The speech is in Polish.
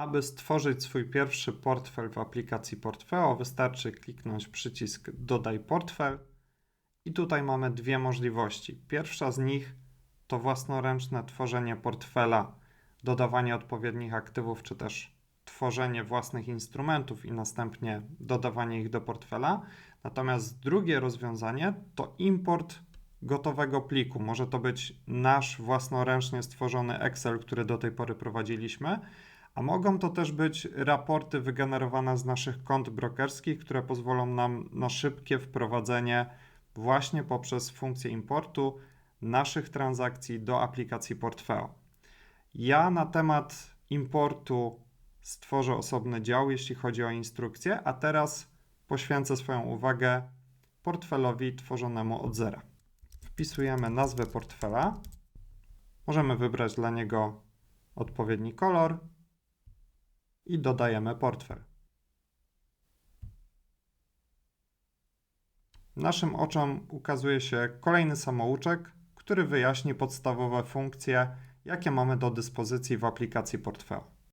Aby stworzyć swój pierwszy portfel w aplikacji Portfolio, wystarczy kliknąć przycisk Dodaj portfel i tutaj mamy dwie możliwości. Pierwsza z nich to własnoręczne tworzenie portfela, dodawanie odpowiednich aktywów, czy też tworzenie własnych instrumentów i następnie dodawanie ich do portfela. Natomiast drugie rozwiązanie to import gotowego pliku. Może to być nasz własnoręcznie stworzony Excel, który do tej pory prowadziliśmy, a mogą to też być raporty wygenerowane z naszych kont brokerskich, które pozwolą nam na szybkie wprowadzenie właśnie poprzez funkcję importu naszych transakcji do aplikacji Portfolio. Ja na temat importu stworzę osobny dział, jeśli chodzi o instrukcję, a teraz poświęcę swoją uwagę portfelowi tworzonemu od zera. Wpisujemy nazwę portfela. Możemy wybrać dla niego odpowiedni kolor i dodajemy portfel. Naszym oczom ukazuje się kolejny samouczek, który wyjaśni podstawowe funkcje, jakie mamy do dyspozycji w aplikacji Portfolio.